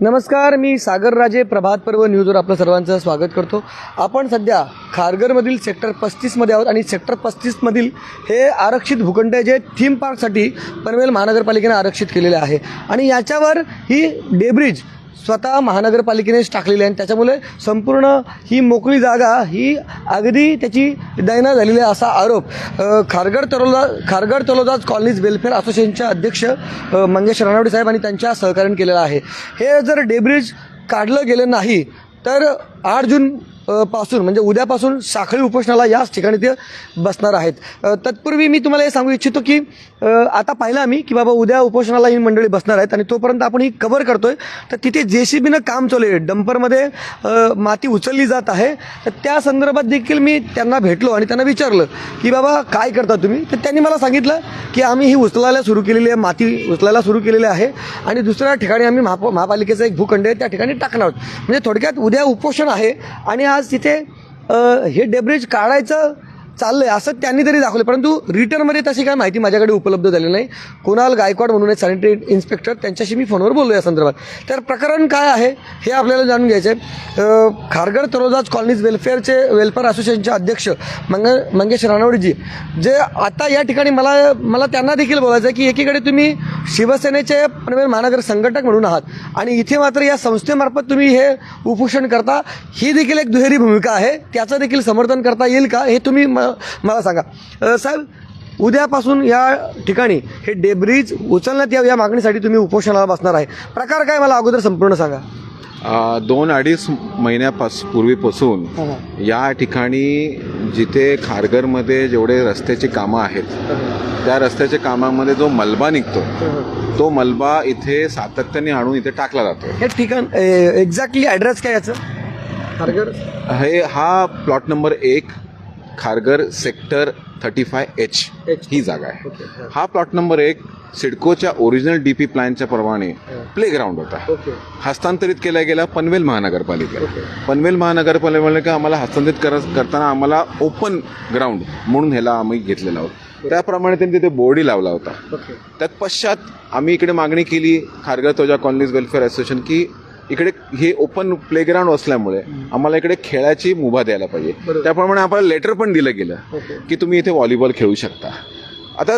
नमस्कार मी सागर राजे प्रभात पर्व न्यूजवर आपलं सर्वांचं स्वागत करतो. आपण सध्या खारघरमधील सेक्टर पस्तीसमध्ये आहोत आणि सेक्टर पस्तीसमधील हे आरक्षित भूखंड जे थीम पार्कसाठी पनवेल महानगरपालिकेने आरक्षित केलेले आहे. आणि याच्यावर ही डेब्रिज स्वतः महानगरपालिकेनेच टाकलेली आहे आणि त्याच्यामुळे संपूर्ण ही मोकळी जागा ही अगदी त्याची दैना झालेली आहे असा आरोप खारगड तरोदा खारगड खारघर तलोदाज कॉलनीज वेलफेअर असोसिएशनचे अध्यक्ष मंगेश रानवडे साहेब आणि त्यांच्या सहकार्याने केलेलं आहे. हे जर डेब्रिज काढलं गेलं नाही तर आठ जून पासून म्हणजे उद्यापासून साखळी उपोषणाला याच ठिकाणी ते बसणार आहेत. तत्पूर्वी मी तुम्हाला हे सांगू इच्छितो की आता पाहिलं आम्ही की बाबा उद्या उपोषणाला ही मंडळी बसणार आहेत आणि तोपर्यंत आपण ही कव्हर करतोय. तर तिथे जे सी बीनं काम चालू आहे. डंपरमध्ये माती उचलली जात आहे. तर त्या संदर्भात देखील मी त्यांना भेटलो आणि त्यांना विचारलं की बाबा काय करता तुम्ही? तर त्यांनी मला सांगितलं की आम्ही ही उचलायला सुरू केलेली आहे माती उचलायला सुरू केलेली आहे आणि दुसऱ्या ठिकाणी आम्ही महाप महापालिकेचा एक भूखंड आहे त्या ठिकाणी टाकणार आहोत. म्हणजे थोडक्यात उद्या उपोषण आहे आणि आज तिथे हे डेब्रिज काढायचं चाललंय असं त्यांनी तरी दाखवलं परंतु रिटर्नमध्ये तशी काय माहिती माझ्याकडे उपलब्ध झाली नाही. कुणाल गायकवाड म्हणून आहेत सॅनिटरी इन्स्पेक्टर त्यांच्याशी मी फोनवर बोललो या संदर्भात. तर प्रकरण काय आहे हे आपल्याला जाणून घ्यायचं आहे खारगड तरोजाज कॉलनीज वेलफेअरचे वेलफेअर असोसिएशनचे अध्यक्ष मंग मंगेश रानवडेजी जे आता या ठिकाणी मला मला त्यांना देखील बोलायचं आहे की एकीकडे तुम्ही शिवसेनेचे पनवेल महानगर संघटक म्हणून आहात आणि इथे मात्र या संस्थेमार्फत तुम्ही हे उपोषण करता ही देखील एक दुहेरी भूमिका आहे. त्याचं देखील समर्थन करता येईल का हे तुम्ही मला सांगा. साहेब उद्यापासून या ठिकाणी हे डेब्रिज उचलण्यात यावं या मागणीसाठी तुम्ही उपोषणाला बसणार आहे. प्रकार काय मला अगोदर संपूर्ण सांगा. दोन अडीच महिन्यापास पूर्वीपासून या ठिकाणी जिथे खारघरमध्ये जेवढे रस्त्याची कामं आहेत त्या रस्त्याच्या कामामध्ये जो मलबा निघतो तो मलबा इथे सातत्याने आणून इथे टाकला जातो हे ठिकाण एक्झॅक्टली ॲड्रेस काय याचं? खारघर? हे हा प्लॉट नंबर एक. Kharghar sector thirty five H. ही जागा आहे. हा. प्लॉट नंबर एक सिडकोच्या ओरिजिनल डी पी प्लॅनच्या प्रमाणे प्ले ग्राउंड होता. हस्तांतरित केला गेला पनवेल महानगरपालिकेला. पनवेल महानगरपालिका आम्हाला हस्तांतरित कर करताना आम्हाला ओपन ग्राउंड म्हणून ह्याला आम्ही घेतलेला आहोत त्याप्रमाणे त्यांनी तिथे बोर्डही लावला होता. त्यात पश्चात आम्ही इकडे मागणी केली Kharghar Taloja colonies welfare association की इकडे हे ओपन प्लेग्राऊंड असल्यामुळे आम्हाला इकडे खेळाची मुभा द्यायला पाहिजे. त्याप्रमाणे आपल्याला लेटर पण दिलं गेलं की तुम्ही इथे व्हॉलीबॉल खेळू शकता. आता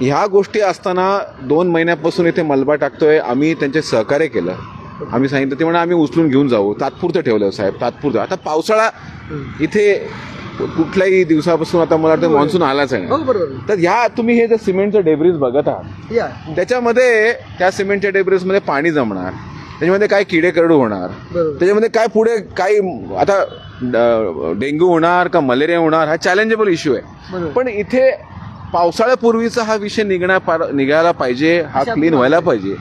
ह्या गोष्टी असताना दोन महिन्यापासून इथे मलबा टाकतोय आम्ही त्यांचे सहकार्य केलं. आम्ही सांगितलं ते म्हणा आम्ही उचलून घेऊन जाऊ. तात्पुरतं ठेवलं साहेब तात्पुरतं. आता पावसाळा इथे कुठल्याही दिवसापासून आता मला वाटतं मान्सून आलाच हो आहे बरोबर. तर ह्या तुम्ही हे जे सिमेंटचं डेब्रिज बघत आहात त्याच्यामध्ये त्या सिमेंटच्या डेब्रिजमध्ये पाणी जमणार. त्याच्यामध्ये काय किडे करडू होणार? त्याच्यामध्ये काय पुढे काही आता डेंग्यू होणार का मलेरिया होणार हा चॅलेंजेबल इश्यू आहे. पण इथे पावसाळ्यापूर्वीचा हा विषय निघण्या पार निघायला पाहिजे हा क्लीन व्हायला पाहिजे.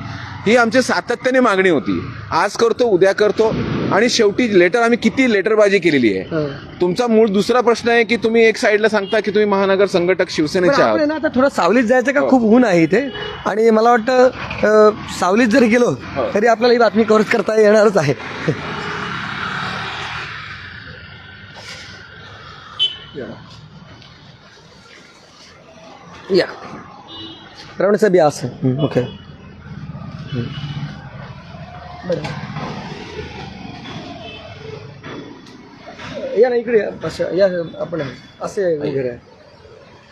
ही आमची सातत्याने मागणी होती. आज करतो उद्या करतो. आणि शेवटी लेटर आम्ही किती लेटरबाजी केलेली आहे. हा. तुमचा मूळ दुसरा प्रश्न आहे की तुम्ही एक साईडला सांगता की तुम्ही महानगर संघटक पण शिवसेनेचे आपण आहात. आता थोडं सावलीत जायचं का खूप ऊन आहे इथे. आणि मला वाटतं सावलीत जरी गेलो तरी आपल्याला ही बातमी कव्हर करता येणारच आहे. या. रावणे साहेब या असं. हं, ओके हं. बरं. या ना इकडे या असं या आपण असे वगैरे.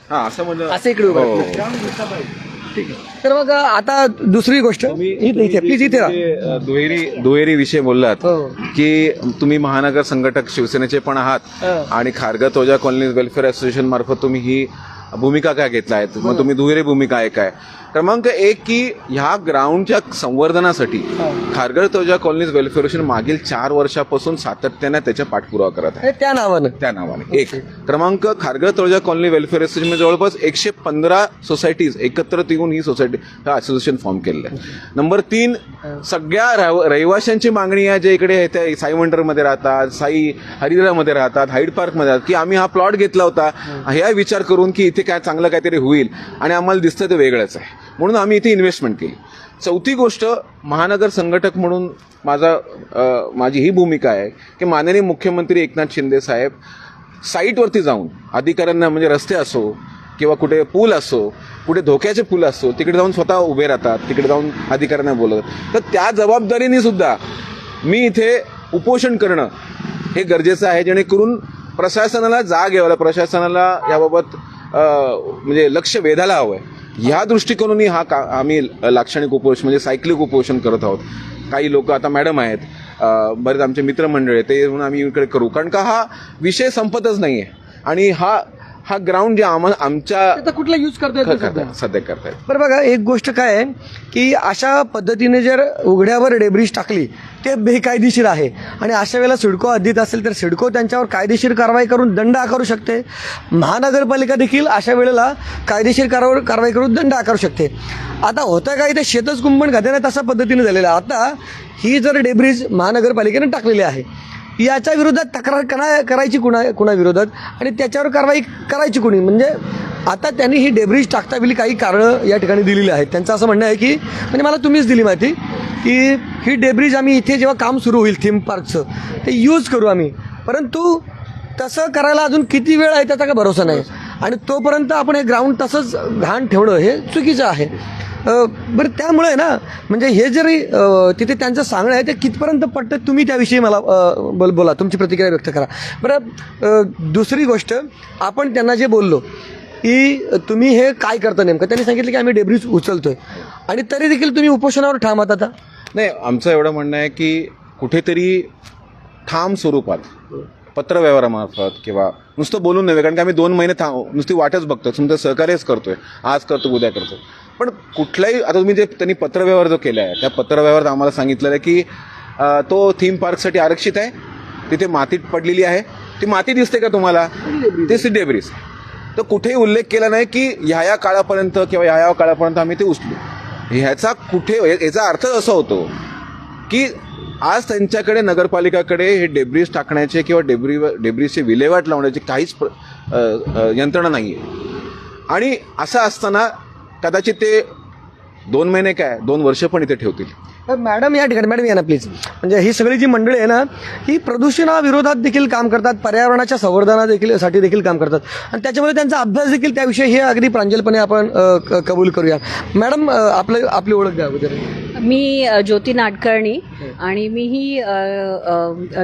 हा असं म्हणजे असे इकडे उभं हो. राहा. ठीक आहे. तर मग आता दुसरी गोष्ट. इथे इथे प्लीज इथे राहा. अ, दुहेरी दुहेरी विषय बोललात हो. की तुम्ही महानगर संघटक शिवसेनेचे पण आहात हा. आणि Kharghar Taloja colony welfare association मार्फत तुम्ही ही भूमिका काय घेतला आहेत मग तुम्ही दुहेरी भूमिका आहे काय क्रमांक एक की ह्या ग्राउंडच्या संवर्धनासाठी हा. Kharghar Taloja colonies welfare association मागील चार वर्षापासून सातत्याने त्याच्या पाठपुरावा करत आहे. हे त्या नावानं. त्या नावाने. एक. क्रमांक Kharghar Taloja colony welfare association जवळपास एकशे पंधरा सोसायटीज एकत्र येऊन ही सोसायटी हा असोसिएशन फॉर्म केलेलं आहे. नंबर तीन सगळ्या रहिव- रहिवाशांची मागणी आहे जे इकडे आहे त्या साई मंडरमध्ये राहतात साई हरिरामध्ये राहतात हाईड पार्कमध्ये राहतात की आम्ही हा प्लॉट घेतला होता. ह्या विचार करून की इथे काय चांगलं काहीतरी होईल. आणि आम्हाला दिसतं ते वेगळंच आहे. म्हणून आम्ही इथे इन्व्हेस्टमेंट केली. चौथी गोष्ट महानगर संघटक म्हणून माझा माझी ही भूमिका आहे की माननीय मुख्यमंत्री एकनाथ शिंदे साहेब साईटवरती जाऊन अधिकाऱ्यांना म्हणजे रस्ते असो किंवा कुठे पूल असो कुठे धोक्याचे पूल असो तिकडे जाऊन स्वतः उभे राहतात तिकडे जाऊन अधिकाऱ्यांना बोलत. तर त्या जबाबदारीने सुद्धा मी इथे उपोषण करणं हे गरजेचं आहे जेणेकरून प्रशासनाला जाग यावायला प्रशासनाला याबाबत म्हणजे लक्ष वेधायला हवं आहे ह्या दृष्टिकोनाने हा का आम्ही लाक्षणिक उपोषण म्हणजे सायक्लिक उपोषण करत आहोत. काही लोक आता मॅडम आहेत. बरेच आमचे मित्रमंडळ आहे ते म्हणून आम्ही इकडे करू. कारण का हा विषय संपतच नाही आहे आणि हा हा ग्राउंड जे आमच्या कुठला यूज करता येतो सध्या. करतायत सध्या करतायत बरं बघा एक गोष्ट काय आहे की अशा पद्धतीने जर उघड्यावर डेब्रिज टाकली ते बेकायदेशीर आहे. आणि अशा वेळेला सिडको अधीत असेल तर सिडको त्यांच्यावर कायदेशीर कारवाई करून दंड आकारू शकते. महानगरपालिका देखील अशा वेळेला कायदेशीर कारवाई कारवाई करून दंड आकारू शकते. आता होतं काय ते शेतच कुंपण खात्याने तशा पद्धतीने झालेलं आता ही जर डेब्रिज महानगरपालिकेने टाकलेली आहे याच्या विरोधात तक्रार करा करायची कुणा कुणाविरोधात? आणि त्याच्यावर कारवाई करायची कुणी? म्हणजे आता त्यांनी ही डेब्रिज टाकता बिली काही कारणं या ठिकाणी दिलेली आहेत. त्यांचं असं म्हणणं आहे की म्हणजे मला तुम्हीच दिली माहिती की ही डेब्रिज आम्ही इथे जेव्हा काम सुरू होईल थीम पार्कचं ते यूज करू आम्ही. परंतु तसं करायला अजून किती वेळ आहे त्याचा काय भरोसा नाही. आणि तोपर्यंत आपण हे ग्राउंड तसंच घाण ठेवणं हे चुकीचं आहे. बरं त्यामुळे ना म्हणजे हे जरी तिथे त्यांचं सांगणं आहे ते कितपर्यंत पटतं तुम्ही त्याविषयी मला बोल बोला. तुमची प्रतिक्रिया व्यक्त करा. बरं दुसरी गोष्ट आपण त्यांना जे बोललो की तुम्ही हे काय करता नेमकं? त्यांनी सांगितलं की आम्ही डेब्रीज उचलतोय. आणि तरी देखील तुम्ही उपोषणावर ठाम आता? नाही आमचं एवढं म्हणणं आहे की कुठेतरी ठाम स्वरूपात पत्रव्यवहारामार्फत किंवा नुसतं बोलून नव्हे कारण की आम्ही दोन महिने थांब नुसती वाटच बघतो तुमचं सहकार्यच करतोय आज करतो उद्या करतो पण कुठलाही आता तुम्ही जे त्यांनी पत्रव्यवहार जो केला आहे त्या पत्रव्यवहारात आम्हाला सांगितलेलं आहे की अं, तो थीम पार्कसाठी आरक्षित आहे. तिथे मातीत पडलेली आहे. ती माती दिसते का तुम्हाला? ते सी डेब्रिज तर कुठेही उल्लेख केला नाही की ह्या या काळापर्यंत किंवा ह्या या काळापर्यंत आम्ही ते उचलू. ह्याचा कुठे याचा अर्थ असा होतो की आज त्यांच्याकडे नगरपालिकाकडे हे डेब्रिज टाकण्याचे किंवा डेब्री डेब्रिजचे विल्हेवाट लावण्याची काहीच प्र- अ, अ, यंत्रणा नाही आहे आणि असं असताना कदाचित ते दोन महिने काय दोन वर्ष पण इथे ठेवतील. मॅडम या ठिकाणी मॅडम या ना प्लीज. म्हणजे ही सगळी जी मंडळी आहे ना ही प्रदूषणाविरोधात देखील काम करतात पर्यावरणाच्या संवर्धना देखील साठी देखील काम करतात. आणि त्याच्यामुळे त्यांचा अभ्यास देखील त्याविषयी हे अगदी प्रांजलपणे आपण क- कबूल करूया. मॅडम आपलं आपली ओळख द्या अगोदर. मी ज्योती नाडकर्णी आणि मी ही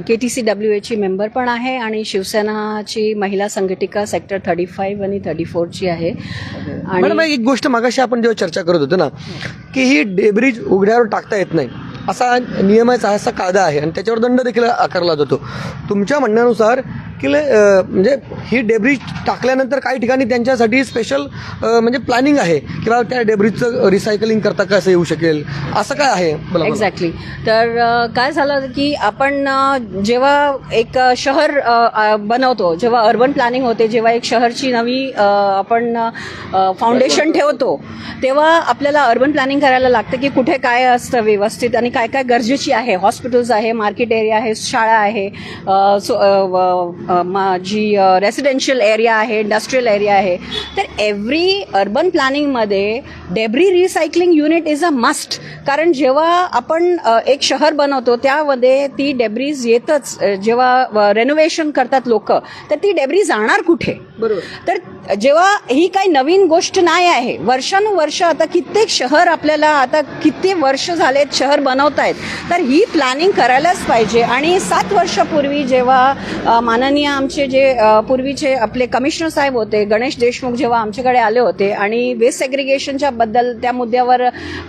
के टी सी डब्ल्यू एची मेंबर पण आहे आणि शिवसेनाची महिला संघटिका सेक्टर थर्टी फाईव्ह आणि थर्टी फोरची आहे. आणि एक गोष्ट मागाशी आपण जेव्हा चर्चा करत होतो ना की ही डेब्रिज उघड्यावर टाकता येत नाही असा नियमाचा असा कायदा आहे आणि त्याच्यावर दंड देखील आकारला जातो. तुमच्या म्हणण्यानुसार की ले- अ, म्हणजे ही डेब्रिज टाकल्यानंतर काही ठिकाणी त्यांच्यासाठी स्पेशल म्हणजे प्लॅनिंग आहे किंवा त्या डेब्रिजचं रिसायकलिंग करता कसं येऊ शकेल? असं काय आहे. एक्झॅक्टली तर काय झालं की आपण जेव्हा एक शहर बनवतो जेव्हा अर्बन प्लॅनिंग होते जेव्हा एक शहरची नवी आपण फाउंडेशन ठेवतो तेव्हा आपल्याला अर्बन प्लॅनिंग करायला लागतं की कुठे काय असतं व्यवस्थित आणि काय काय गरजेची आहे? हॉस्पिटल्स आहे मार्केट एरिया आहे शाळा आहे सो- जी रेसिडेन्शियल एरिया आहे इंडस्ट्रीयल एरिया आहे तर एव्हरी अर्बन प्लॅनिंगमध्ये debris recycling unit is a must कारण जेव्हा आपण एक शहर बनवतो त्यामध्ये ती डेब्रीज येतच. जेव्हा रेनोव्हेशन करतात लोक तर ती डेब्री जाणार कुठे? बरोबर. तर जेव्हा ही काही नवीन गोष्ट नाही आहे वर्षानुवर्ष आता कित्येक शहर आपल्याला आता किती वर्ष झालेत शहर बनवतायत तर ही प्लॅनिंग करायलाच पाहिजे. आणि सात वर्षापूर्वी जेव्हा अ, माननीय आमचे जे पूर्वीचे आपले कमिशनर साहेब होते गणेश देशमुख जेव्हा आमच्याकडे आले होते आणि वेस्ट सेग्रिगेशनच्या बद्दल त्या मुद्द्यावर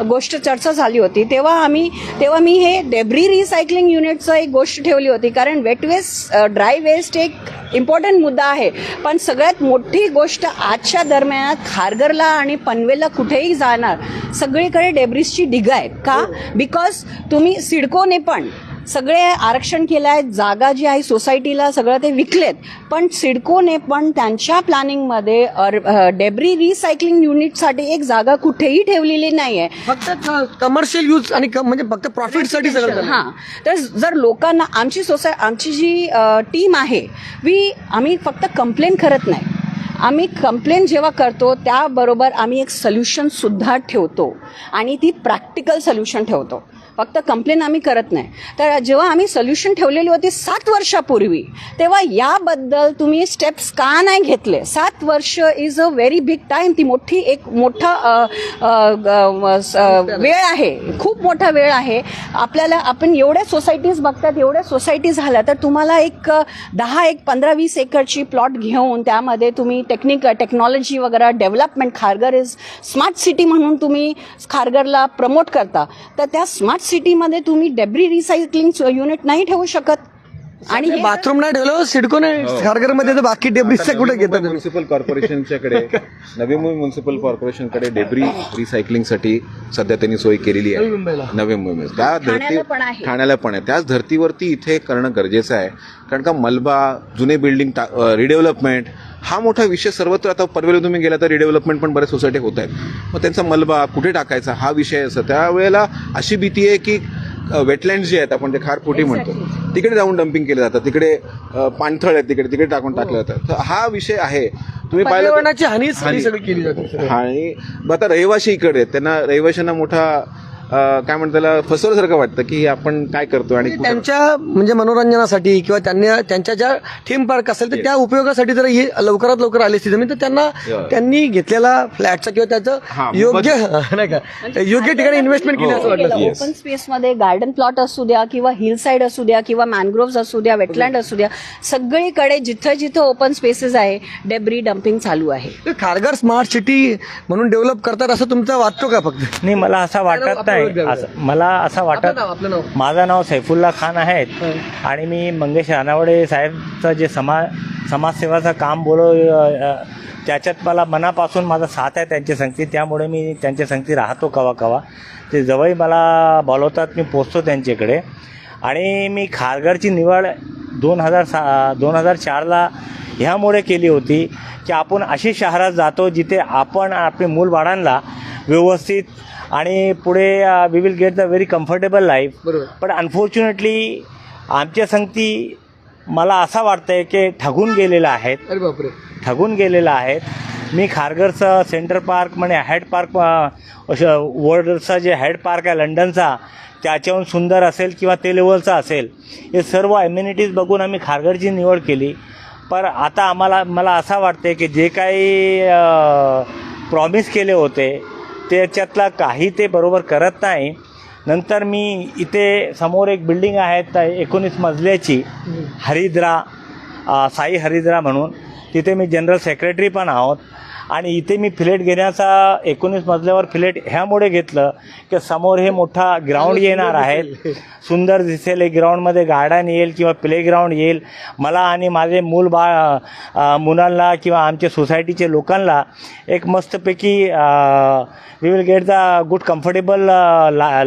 गोष्ट चर्चा झाली होती तेव्हा आम्ही तेव्हा मी हे डेब्री रिसायकलिंग युनिटचं एक गोष्ट ठेवली होती. कारण वेट वेस्ट ड्राय वेस्ट एक इम्पॉर्टंट मुद्दा आहे. पण सगळ्यात मोठी गोष्ट आजच्या दरम्यान खारघरला आणि पनवेलला कुठेही जाणार सगळीकडे डेब्रिसची ढिगा आहेत का? बिकॉज तुम्ही सिडकोने पण सगळे आरक्षण केलं आहे जागा जी आहे सोसायटीला सगळं ते विकलेत. पण सिडकोने पण त्यांच्या प्लॅनिंगमध्ये डेब्री रिसायकलिंग युनिटसाठी एक जागा कुठेही ठेवलेली नाही आहे फक्त कमर्शियल यूज आणि म्हणजे फक्त प्रॉफिटसाठी सगळं. हां. तर जर लोकांना आमची सोसाय आमची जी टीम आहे वी आम्ही फक्त कंप्लेन करत नाही. आम्ही कंप्लेन जेव्हा करतो त्याबरोबर आम्ही एक सोल्युशन सुद्धा ठेवतो. आणि ती प्रॅक्टिकल सोल्युशन ठेवतो. फक्त कंप्लेन आम्ही करत नाही. तर जेव्हा आम्ही सोल्युशन ठेवलेली होती सात वर्षापूर्वी तेव्हा याबद्दल तुम्ही स्टेप्स का नाही घेतले? सात वर्ष is a very big time ती मोठी एक मोठा ग- स- वेळ आहे. खूप मोठा वेळ आहे. आपल्याला आपण एवढ्या सोसायटीज बघतात एवढ्या सोसायटी झाल्या तर तुम्हाला एक दहा एक पंधरा वीस एकरची प्लॉट घेऊन त्यामध्ये तुम्ही टेक्निक टेक्नॉलॉजी वगैरे development Kharghar is smart city म्हणून तुम्ही खारगरला प्रमोट करता. तर त्या स्मार्ट सिटीमध्ये तुम्ही डेब्री रिसायकलिंग युनिट नाही ठेवू शकत. आणि हे- बाथरूम नाही ठेवलं सिडको नाही. खारघरमध्ये तर बाकी डेब्रिसच्या कुठे घेतात? म्युन्सिपल कॉर्पोरेशनच्याकडे नवी मुंबई म्युन्सिपल कॉर्पोरेशनकडे डेब्री रिसायकलिंगसाठी सध्या त्यांनी सोय केलेली आहे. नवी मुंबईला. नवी मुंबई त्या धर्ती ठाण्याला पण आहे. ठाण्याला पण आहे. त्याच धर्तीवरती इथे करणं गरजेचं आहे. कारण का मलबा जुने बिल्डिंग रिडेव्हलपमेंट हा मोठा विषय सर्वत्र आता पनवेल तुम्ही गेला तर रिडेव्हलपमेंट पण बऱ्याच सोसायटी होत आहेत. मग त्यांचा मलबा कुठे टाकायचा? हा विषय असं त्यावेळेला अशी भीती आहे की वेटलँड जे आहेत आपण ते खारफुटी म्हणतो. तिकडे जाऊन डम्पिंग केलं जातं. तिकडे पाणथळ आहेत तिकडे तिकडे टाकून टाकलं जातं. तर हा विषय आहे. तुम्ही पाहिलं ही जाते आणि आता रहिवाशी इकडे आहेत. त्यांना रहिवाशांना मोठा काय म्हणतात त्याला फसवल्यासारखं वाटतं की आपण काय करतो आणि त्यांच्या म्हणजे मनोरंजनासाठी किंवा त्यांनी त्यांच्या ज्या थीम पार्क असेल तर त्या उपयोगासाठी जर ही लवकरात लवकर आली असती जमीन तर त्यांना Yeah. त्यांनी घेतलेला फ्लॅटचा किंवा हा, त्याचं योग्य नाही का? योग्य ठिकाणी इन्व्हेस्टमेंट केली असं वाटलं. ओपन स्पेसमध्ये गार्डन प्लॉट असू द्या किंवा हिल साईड असू द्या किंवा मॅनग्रोव्ह असू द्या वेटलँड असू द्या सगळीकडे जिथं जिथं ओपन स्पेसेस आहे डेब्री डम्पिंग चालू आहे. खारघर स्मार्ट सिटी म्हणून डेव्हलप करतात असं तुमचा वाटतो का फक्त? नाही मला असं वाटत नाही. असं मला असं वाटत नाव, आपलं नाव. माझं नाव सैफुल्ला खान आहे आणि मी मंगेश रानावडे साहेबचं जे समाज समाजसेवाचं काम बोलो अ, त्याच्यात मला मनापासून माझा साथ आहे त्यांच्या संगती. त्यामुळे मी त्यांच्या संगती राहतो कवा कवा. ते जवळ मला बोलवतात मी पोचतो त्यांच्याकडे. आणि मी खारघरची निवड दोन हजार सा दोन हजार चारला ह्यामुळे केली होती की आपण अशी शहरात जातो जिथे आपण आपले मूलबाळांना व्यवस्थित आणि पुढे we will get the very comfortable life पण अनफॉर्च्युनेटली आमच्या संगती मला असा वाटतंय की ठगून गेलेल्या आहेत. अरे बापरे. ठगून गेलेलं आहेत. मी खारघरचं सेंटर पार्क म्हणजे हेड पार्क वर्ल्डचा जे हेड पार्क आहे लंडनचा त्याच्याहून सुंदर असेल किंवा ते लेवलचा असेल हे सर्व एम्युनिटीज बघून आम्ही खारघरची निवड केली. पण आता आम्हाला मला असं वाटते की जे काही प्रॉमिस केले होते त्याच्यातला काही ते बरोबर करत नाही. नंतर मी इथे समोर एक बिल्डिंग आहे त्या एकोणीस मजल्याची हरिद्रा साई हरिद्रा म्हणून. तिथे मी जनरल सेक्रेटरी पण आहोत. आणि इथे मी फ्लॅट घेण्याचा एकोणीस मजल्यावर फ्लॅट ह्यामुळे घेतलं की समोर हे मोठा ग्राउंड येणार आहे सुंदर दिसेल. एक ग्राउंडमध्ये गार्डन येईल किंवा प्ले ग्राउंड येईल. मला आणि माझे मूल बाळ मुलांना किंवा आमच्या सोसायटीच्या लोकांना एक मस्तपैकी we will get the good comfortable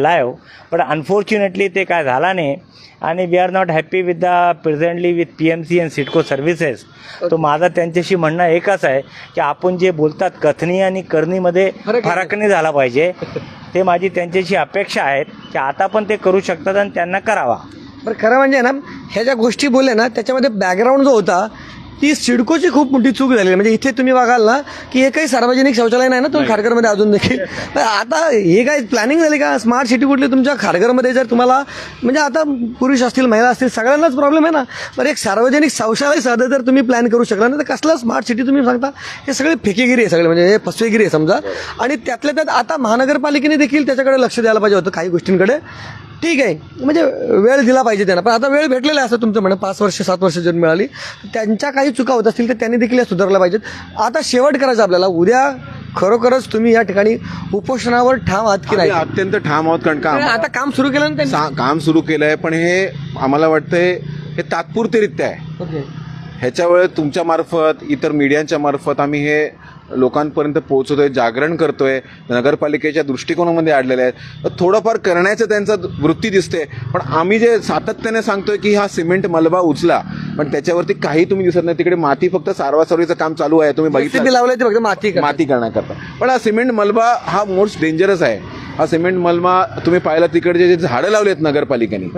live पण अनफॉर्च्युनेटली ते काय झाला नाही. आणि we are not happy with the presently with P M C and CIDCO services तो माझा त्यांच्याशी म्हणणं एकच आहे की आपण जे बोलतात कथनी आणि करणीमध्ये फरक नाही. झाला पाहिजे. ते माझी त्यांच्याशी अपेक्षा आहेत की आता पण ते करू शकतात आणि त्यांना करावा. बरं खरं म्हणजे ना ह्या ज्या गोष्टी बोलल्या ना त्याच्यामध्ये बॅकग्राऊंड जो होता ती सिडकोची खूप मोठी चूक झालेली आहे. म्हणजे इथे तुम्ही बघाल ना की एकही सार्वजनिक शौचालय नाही ना तुम्ही खारघरमध्ये अजून देखील. पण आता हे काय प्लॅनिंग झाली का? स्मार्ट सिटी कुठली तुमच्या खारघरमध्ये जर तुम्हाला म्हणजे आता पुरुष असतील महिला असतील सगळ्यांनाच प्रॉब्लेम आहे ना. बरं एक सार्वजनिक शौचालय साधं जर तुम्ही प्लॅन करू शकला ना तर कसला स्मार्ट सिटी तुम्ही सांगता? हे सगळे फेकेगिरी आहे सगळे म्हणजे हे फसवेगिरी आहे समजा. आणि त्यातल्या त्यात आता महानगरपालिकेने देखील त्याच्याकडे लक्ष द्यायला पाहिजे होतं काही गोष्टींकडे. ठीक आहे. म्हणजे वेळ दिला पाहिजे त्यांना. पण आता वेळ भेटलेला आहे असं तुमचं म्हणणं. पाच वर्ष सात वर्ष जर मिळाली. त्यांच्या काही चुका होत असतील तर त्यांनी देखील या सुधारल्या पाहिजेत. आता शेवट करायचं आपल्याला. उद्या खरोखरच तुम्ही या ठिकाणी उपोषणावर ठाम आहात की नाही? अत्यंत ठाम आहोत कारण का? आता काम सुरू केलं ना काम सुरू केलंय पण हे आम्हाला वाटतंय हे तात्पुरतेरित्या आहे. ओके. ह्याच्यामुळे तुमच्या मार्फत इतर मीडियांच्या मार्फत आम्ही हे लोकांपर्यंत पोहोचवतोय जागरण करतोय नगरपालिकेच्या दृष्टिकोनामध्ये आणलेले आहेत. तर थोडंफार करण्याचं त्यांचं वृत्ती दिसते. पण आम्ही जे सातत्याने सांगतोय की हा सिमेंट मलबा उचला पण त्याच्यावरती काही तुम्ही दिसत नाही. तिकडे माती फक्त सारवासारवीचं काम चालू आहे. तुम्ही बघितलं. लावलंय ते फक्त माती माती करण्याकरता. पण हा सिमेंट मलबा हा मोस्ट डेंजरस आहे. हा सिमेंट मलमा तुम्ही पाहिला तिकडचे जे झाडं लावलेत नगरपालिकेने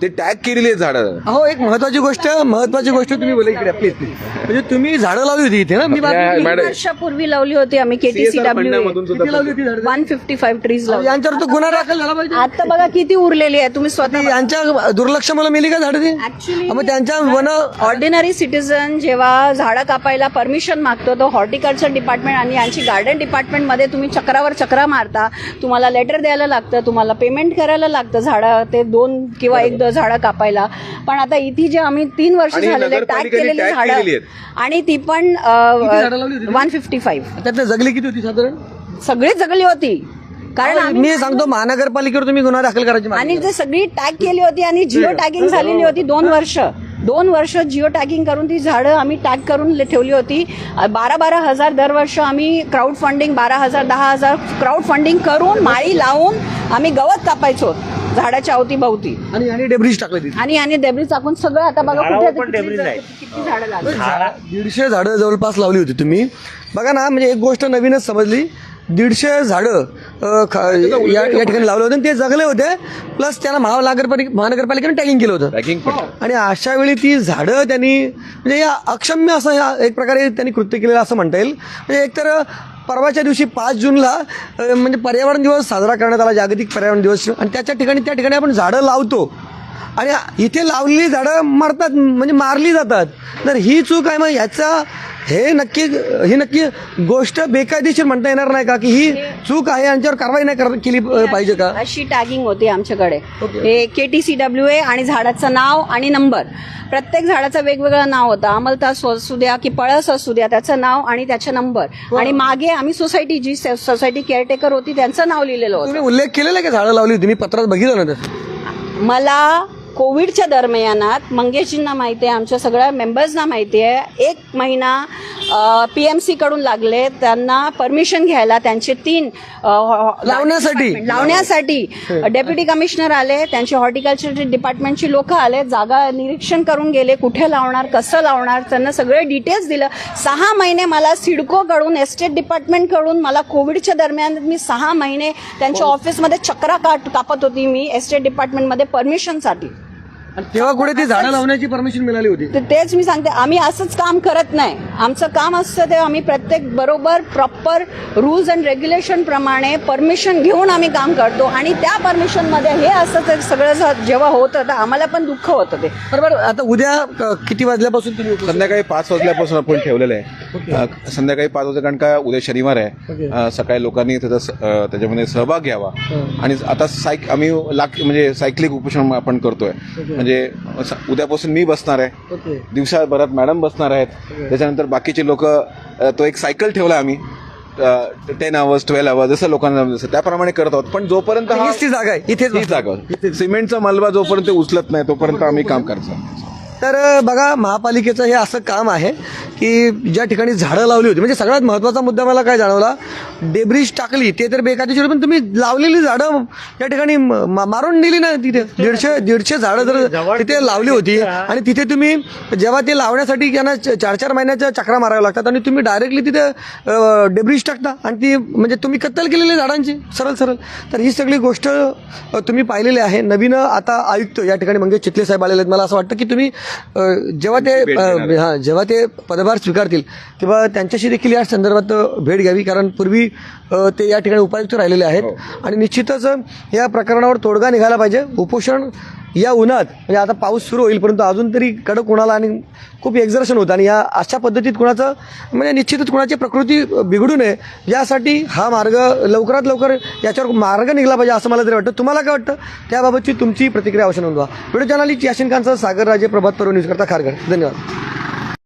ते. टॅग केलेली आहेत झाडं. हो एक महत्वाची गोष्ट महत्वाची गोष्ट तुम्ही बोला इकडे प्लीज म्हणजे तुम्ही झाडं लावली होती इथे ना? मी. मॅडम- वर्षापूर्वी लावली होती आम्ही केटीसी CSR फंडामधून सुद्धा किती लावली होती झाडं? वन फिफ्टी फाईव्ह ट्रीज लावली. यांच्यावर तो गुन्हा दाखल झाला पाहिजे. आता बघा किती उरलेली आहे. तुम्ही स्वतः यांच्या दुर्लक्ष मला मिली का झाडं ती? Actually- मग त्यांच्या वन ऑर्डिनरी सिटीजन जेव्हा झाडं कापायला परमिशन मागतो तो हॉर्टिकल्चर डिपार्टमेंट आणि यांची गार्डन डिपार्टमेंटमध्ये तुम्ही चक्रावर चक्रा मारता तुम्हाला लेटर द्यायला लागतं तुम्हाला पेमेंट करायला लागतं झाडं ते दोन किंवा एक दोन झाडं कापायला. पण आता इथे जे आम्ही तीन वर्ष झालेले टॅग केलेली झाडं. आणि ती पण? वन फिफ्टी फाईव्ह त्यातलं जगली किती होती साधारण? सगळी जगली होती. कारण आम्ही मी सांगतो महानगरपालिकेवर तुम्ही गुन्हा दाखल करायची आणि ते सगळी टॅग केली होती आणि जिओ टॅगिंग झालेली होती दोन वर्ष. दोन वर्ष जिओ टॅगिंग करून ती झाडं आम्ही टॅग करून ठेवली होती. बारा बारा हजार दरवर्ष आम्ही क्राऊड फंडिंग बारा हजार दहा हजार क्राऊड फंडिंग करून माळी लावून आम्ही गवत कापायचो झाडाच्या अवतीभवती. आणि आणि डेब्रिज टाकले तिथे. आणि आणि डेब्री टाकून सगळं आता बघा कुठे पण किती- debris आहे. किती झाडं लागली. दीडशे झाडं जवळपास लावली होती तुम्ही. बघा ना म्हणजे एक गोष्ट नवीनच समजली. दीडशे झाडं ख- या या ठिकाणी लावले होते आणि ते जगले होते. प्लस त्यांना महानगरपालिका महानगरपालिकेने टॅगिंग केलं होतं. पण. आणि अशा वेळी ती झाडं त्यांनी म्हणजे या अक्षम्य असं या एक प्रकारे त्यांनी कृत्य केलेलं असं म्हणता येईल. म्हणजे एकतर परवाच्या दिवशी पाच जूनला अ, म्हणजे पर्यावरण दिवस साजरा करण्यात आला जागतिक पर्यावरण दिवस. आणि त्याच्या ठिकाणी त्या ठिकाणी आपण झाडं लावतो. आणि इथे लावलेली झाडं मरतात म्हणजे मारली जातात. तर ही चूक आहे मग याचा हे नक्की ही नक्की गोष्ट बेकायदेशीर म्हणता येणार नाही का? की ही चूक आहे यांच्यावर कारवाई नाही कर- केली पाहिजे का? अशी टॅगिंग होती आमच्याकडे. हे K T C W A आणि झाडाचं नाव आणि नंबर प्रत्येक झाडाचं वेगवेगळं नाव होतं. अमलता असू द्या की पळस असू द्या त्याचं नाव आणि त्याचा नंबर आणि मागे आम्ही सोसायटी जी सोसायटी केअरटेकर होती त्यांचं नाव लिहिलेलं होतं. उल्लेख केलेला की झाडं लावली होती? मी पत्रात बघितलं ना मला कोविडच्या दरम्यानात मंगेशजींना माहिती आहे आमच्या सगळ्या मेंबर्सना माहिती आहे. एक महिना पी एमकडून लागले. त्यांना परमिशन घ्यायला त्यांचे तीन हॉ- लावण्यासाठी? लावण्यासाठी. डेप्युटी कमिशनर आले त्यांचे हॉर्टिकल्चर डिपार्टमेंटची लोक आले जागा निरीक्षण करून गेले कुठे लावणार कसं लावणार त्यांना सगळे डिटेल्स दिलं. सहा महिने मला सिडकोकडून एस्टेट डिपार्टमेंटकडून मला कोविडच्या दरम्यान मी सहा महिने त्यांच्या ऑफिसमध्ये चक्रा काट कापत होती. मी एस्टेट डिपार्टमेंटमध्ये परमिशनसाठी तेव्हा कुठे ती झाडं लावण्याची परमिशन मिळाली होती. तर तेच मी सांगते आम्ही असंच काम करत नाही. आमचं काम असतं ते आम्ही प्रत्येक बरोबर प्रॉपर रूल्स अँड रेग्युलेशन प्रमाणे परमिशन घेऊन आम्ही काम करतो. आणि त्या परमिशनमध्ये हे असं ते सगळं जेव्हा होतं तर आम्हाला पण दुःख होतं ते बरोबर आता उद्या क- किती वाजल्यापासून तुम्ही संध्याकाळी पाच वाजल्यापासून आपण ठेवलेलं आहे. अ, संध्याकाळी पाच वाजता कारण का उद्या शनिवार आहे. अ, सकाळी लोकांनी त्याचा स- अ, त्याच्यामध्ये सहभाग घ्यावा. आणि आता सायक आम्ही लाख म्हणजे सायकलिक उपोषण आपण करतोय. म्हणजे उद्यापासून मी बसणार आहे. दिवसाभरात मॅडम बसणार आहेत. त्याच्यानंतर बाकीचे लोक तो एक सायकल ठेवला आम्ही. टेन आवर्स ट्वेल्व आवर्स जसं लोकांना जसं त्याप्रमाणे करत आहोत. पण जोपर्यंत हीच ती जागा आहे. इथेच जागा सिमेंटचा मलबा जोपर्यंत उचलत नाही तोपर्यंत आम्ही काम करतो तर बघा महापालिकेचं हे असं काम आहे की ज्या ठिकाणी झाडं लावली होती म्हणजे सगळ्यात महत्त्वाचा मुद्दा मला काय जाणवला डेब्रिज टाकली ते तर बेकायदेशीर पण तुम्ही लावलेली झाडं त्या ठिकाणी म- मारून दिली ना तिथे. दीडशे दीडशे झाडं जर तिथे लावली होती आणि तिथे तुम्ही जेव्हा ते लावण्यासाठी यांना च- चार चार महिन्याच्या चक्रा माराव्या लागतात आणि तुम्ही डायरेक्टली तिथे डेब्रिज टाकता आणि ती म्हणजे तुम्ही कत्तल केलेली झाडांची सरळ सरळ तर ही सगळी गोष्ट तुम्ही पाहिलेली आहे. नवीन आता आयुक्त या ठिकाणी म्हणजे चितले साहेब आलेले आहेत. मला असं वाटतं की तुम्ही जेव्हा ते. हां जेव्हा ते पदभार स्वीकारतील तेव्हा त्यांच्याशी देखील या संदर्भात भेट घ्यावी. कारण पूर्वी ते या ठिकाणी उपायुक्त राहिलेले आहेत. आणि निश्चितच या प्रकरणावर तोडगा निघाला पाहिजे. उपोषण या उन्हात म्हणजे आता पाऊस सुरू होईल परंतु अजून तरी कडक उन्हाला आणि खूप एक्झर्शन होतं. आणि या अशा पद्धतीत कुणाचं म्हणजे निश्चितच कुणाची प्रकृती बिघडू नये. यासाठी हा मार्ग लवकरात लवकर याच्यावर मार्ग निघाला पाहिजे असं मला तरी वाटतं. तुम्हाला काय वाटतं? त्याबाबतची तुमची प्रतिक्रिया अवश्य नोंदवा. व्हिडिओ चॅनल याशिन खानचं सागर राजे प्रभात पर्व न्यूज करता खारघर. धन्यवाद.